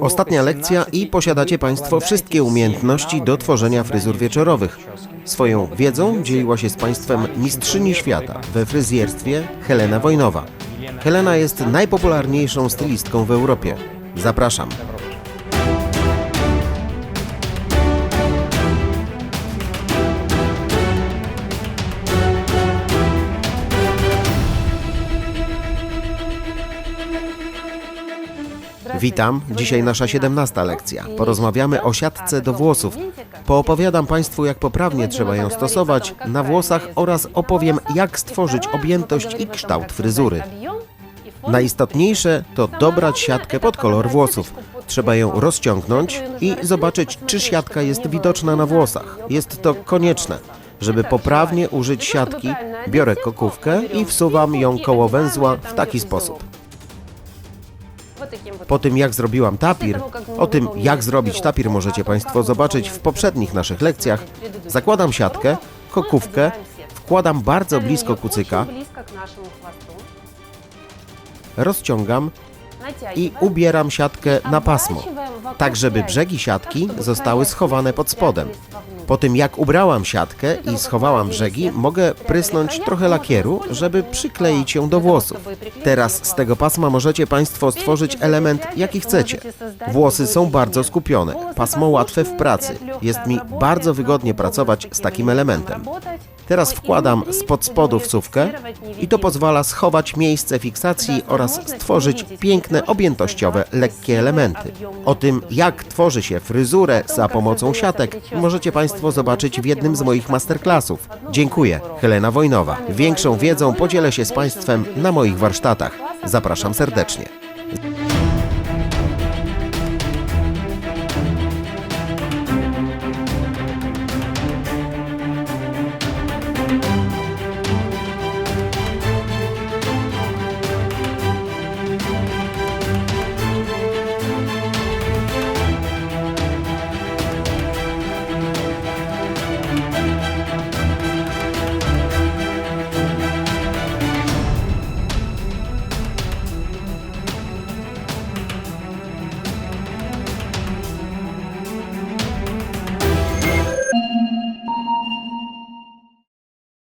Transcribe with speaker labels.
Speaker 1: Ostatnia lekcja i posiadacie Państwo wszystkie umiejętności do tworzenia fryzur wieczorowych. Swoją wiedzą dzieliła się z Państwem mistrzyni świata we fryzjerstwie Helena Wojnowa. Helena jest najpopularniejszą stylistką w Europie. Zapraszam. Witam, dzisiaj nasza 17 lekcja. Porozmawiamy o siatce do włosów. Poopowiadam Państwu, jak poprawnie trzeba ją stosować na włosach oraz opowiem, jak stworzyć objętość i kształt fryzury. Najistotniejsze to dobrać siatkę pod kolor włosów. Trzeba ją rozciągnąć i zobaczyć, czy siatka jest widoczna na włosach. Jest to konieczne. Żeby poprawnie użyć siatki, biorę kokówkę i wsuwam ją koło węzła w taki sposób. Po tym jak zrobiłam tapir, o tym jak zrobić tapir możecie Państwo zobaczyć w poprzednich naszych lekcjach. Zakładam siatkę, kokówkę, wkładam bardzo blisko kucyka, rozciągam i ubieram siatkę na pasmo, tak żeby brzegi siatki zostały schowane pod spodem. Po tym jak ubrałam siatkę i schowałam brzegi, mogę prysnąć trochę lakieru, żeby przykleić ją do włosów. Teraz z tego pasma możecie Państwo stworzyć element jaki chcecie. Włosy są bardzo skupione, pasmo łatwe w pracy. Jest mi bardzo wygodnie pracować z takim elementem. Teraz wkładam spod spodu wsówkę i to pozwala schować miejsce fiksacji oraz stworzyć piękne, objętościowe, lekkie elementy. O tym, jak tworzy się fryzurę za pomocą siatek, możecie Państwo zobaczyć w jednym z moich masterclassów. Dziękuję, Helena Wojnowa. Większą wiedzą podzielę się z Państwem na moich warsztatach. Zapraszam serdecznie.